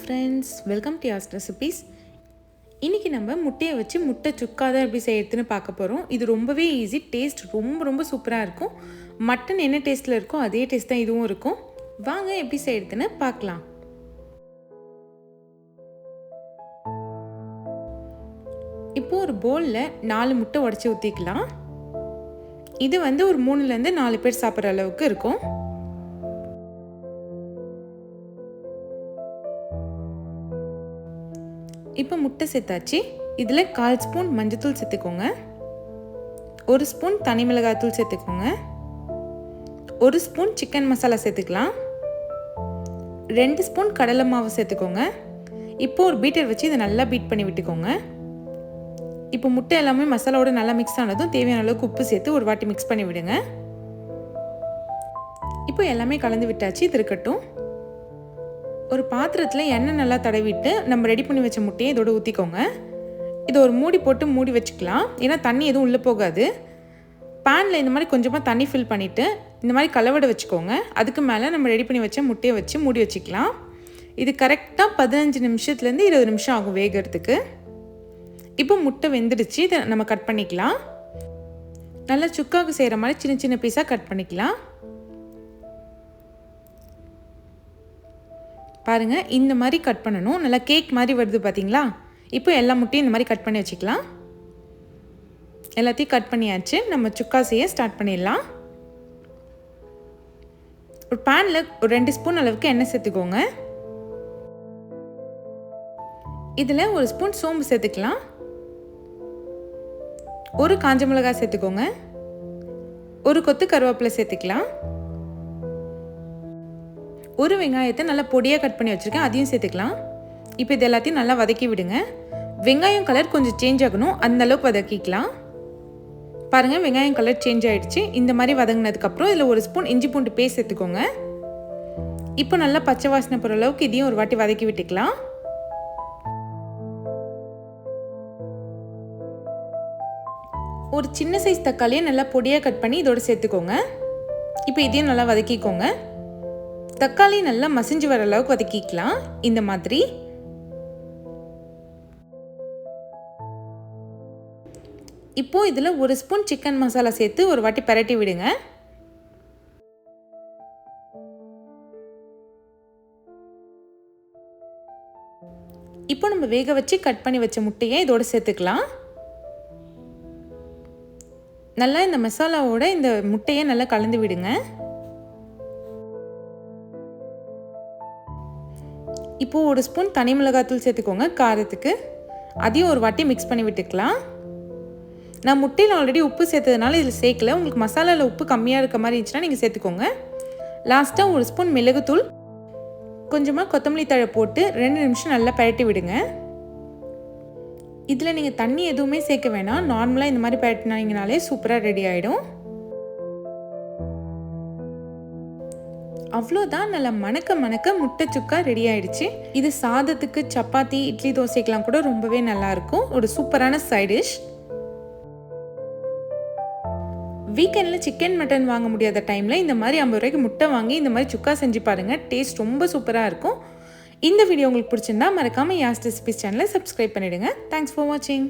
Friends welcome to Yas recipes இன்றைக்கி நம்ம முட்டையை வச்சு முட்டை சுக்கா தான் எப்படி செய்யறதுன்னு பார்க்க போகிறோம் இது ரொம்பவே ஈஸி டேஸ்ட் ரொம்ப ரொம்ப சூப்பராக இருக்கும். மட்டன் என்ன டேஸ்ட்டில் இருக்கோ அதே டேஸ்ட் தான் இதுவும் இருக்கும். வாங்க எப்படி செய்யறதுன்னு பார்க்கலாம். இப்போது ஒரு போலில் நாலு முட்டை உடச்சி ஊற்றிக்கலாம் இது வந்து ஒரு மூணுலேருந்து நாலு பேர் சாப்பிட்ற அளவுக்கு இருக்கும். இப்போ முட்டை சேர்த்தாச்சு. இதில் கால் ஸ்பூன் மஞ்சத்தூள் சேர்த்துக்கோங்க. ஒரு ஸ்பூன் தனி மிளகாத்தூள் சேர்த்துக்கோங்க. ஒரு ஸ்பூன் சிக்கன் மசாலா சேர்த்துக்கலாம். ரெண்டு ஸ்பூன் கடலை மாவு சேர்த்துக்கோங்க. இப்போ ஒரு பீட்டர் வச்சு இதை நல்லா பீட் பண்ணி விட்டுக்கோங்க. இப்போ முட்டை எல்லாமே மசாலாவோட நல்லா மிக்ஸ் ஆனதும் தேவையான அளவுக்கு உப்பு சேர்த்து ஒரு வாட்டி மிக்ஸ் பண்ணி விடுங்க. இப்போ எல்லாமே கலந்து விட்டாச்சு. இது இருக்கட்டும். ஒரு பாத்திரத்தில் எண்ணெய் நல்லா தடவிட்டு நம்ம ரெடி பண்ணி வச்ச முட்டையை இதோட ஊற்றிக்கோங்க இதை ஒரு மூடி போட்டு மூடி வச்சுக்கலாம். ஏன்னா தண்ணி எதுவும் உள்ளே போகாது. பேனில் இந்த மாதிரி கொஞ்சமாக தண்ணி ஃபில் பண்ணிவிட்டு இந்த மாதிரி கலவடை வச்சுக்கோங்க. அதுக்கு மேலே நம்ம ரெடி பண்ணி வச்ச முட்டையை வச்சு மூடி வச்சுக்கலாம். இது கரெக்டாக பதினஞ்சு நிமிஷத்துலேருந்து இருபது நிமிஷம் ஆகும் வேகிறதுக்கு. இப்போ முட்டை வெந்துடுச்சு. இதை நம்ம கட் பண்ணிக்கலாம். நல்லா சுக்காவுக்கு செய்கிற மாதிரி சின்ன சின்ன பீஸாக கட் பண்ணிக்கலாம். பாருங்கள் இந்த மாதிரி கட் பண்ணணும். நல்லா கேக் மாதிரி வருது பார்த்தீங்களா இப்போ எல்லா முட்டையும் இந்த மாதிரி கட் பண்ணி வச்சுக்கலாம். எல்லாத்தையும் கட் பண்ணியாச்சு. நம்ம சுக்கா செய்ய ஸ்டார்ட் பண்ணிடலாம். ஒரு பேனில் ஒரு ரெண்டு ஸ்பூன் அளவுக்கு எண்ணெய் சேர்த்துக்கோங்க. இதில் ஒரு ஸ்பூன் சோம்பு சேர்த்துக்கலாம். ஒரு காஞ்ச மிளகாய் சேர்த்துக்கோங்க. ஒரு கொத்து கருவேப்பிலை சேர்த்துக்கலாம். ஒரு வெங்காயத்தை நல்லா பொடியாக கட் பண்ணி வச்சுருக்கேன் அதையும் சேர்த்துக்கலாம். இப்போ இது எல்லாத்தையும் நல்லா வதக்கி விடுங்க. வெங்காயம் கலர் கொஞ்சம் சேஞ்ச் ஆகணும் அந்த அளவுக்கு வதக்கிக்கலாம். பாருங்கள் வெங்காயம் கலர் சேஞ்ச் ஆகிடுச்சு இந்த மாதிரி வதங்கினதுக்கப்புறம் இதில் ஒரு ஸ்பூன் இஞ்சி பூண்டு பேஸ்ட் சேர்த்துக்கோங்க. இப்போ நல்லா பச்சை வாசனை போகிற அளவுக்கு இதையும் ஒரு வாட்டி வதக்கி விட்டுக்கலாம். ஒரு சின்ன சைஸ் தக்காளியை நல்லா பொடியாக கட் பண்ணி இதோட சேர்த்துக்கோங்க. இப்போ இதையும் நல்லா வதக்கிக்கோங்க. தக்காளி நல்லா மசிஞ்சு வர அளவுக்கு வதக்கிக்கலாம். இந்த மாதிரி. இப்போ இதில் ஒரு ஸ்பூன் சிக்கன் மசாலா சேர்த்து ஒரு வாட்டி பரட்டி விடுங்க. இப்போ நம்ம வேக வச்சு கட் பண்ணி வச்ச முட்டையை இதோட சேர்த்துக்கலாம். நல்லா இந்த மசாலாவோட இந்த முட்டையை நல்லா கலந்து விடுங்க. இப்போது ஒரு ஸ்பூன் தனி மிளகாத்தூள் சேர்த்துக்கோங்க காரத்துக்கு. அதையும் ஒரு வாட்டி மிக்ஸ் பண்ணி விட்டுக்கலாம். நான் முட்டையில் ஆல்ரெடி உப்பு சேர்த்ததுனால இதில் சேர்க்கல. உங்களுக்கு மசாலாவில் உப்பு கம்மியாக இருக்க மாதிரி இருந்துச்சுன்னா நீங்கள் சேர்த்துக்கோங்க. லாஸ்ட்டாக ஒரு ஸ்பூன் மிளகுத்தூள். கொஞ்சமாக கொத்தமல்லி தழை போட்டு ரெண்டு நிமிஷம் நல்லா பரட்டி விடுங்க. இதில் நீங்கள் தண்ணி எதுவுமே சேர்க்க வேணாம். நார்மலாக இந்த மாதிரி பரட்டினீங்கனாலே சூப்பராக ரெடி ஆகிடும் அவ்வளோதான் நல்லா மணக்க மணக்க முட்டை சுக்கா ரெடி ஆயிடுச்சு. இது சாதத்துக்கு சப்பாத்தி இட்லி தோசைக்கெலாம் கூட ரொம்பவே நல்லாயிருக்கும் ஒரு சூப்பரான சைட் டிஷ் வீக்கெண்டில் சிக்கன் மட்டன் வாங்க முடியாத டைமில் இந்த மாதிரி ஐம்பது ரூபாய்க்கு முட்டை வாங்கி இந்த மாதிரி சுக்கா செஞ்சு பாருங்கள் டேஸ்ட் ரொம்ப சூப்பராக இருக்கும். இந்த வீடியோ உங்களுக்கு பிடிச்சிருந்தா மறக்காமல் யாஸ் ரெசிபிஸ் சேனலை சப்ஸ்கிரைப் பண்ணிவிடுங்க தேங்க்ஸ் ஃபார் வாட்சிங்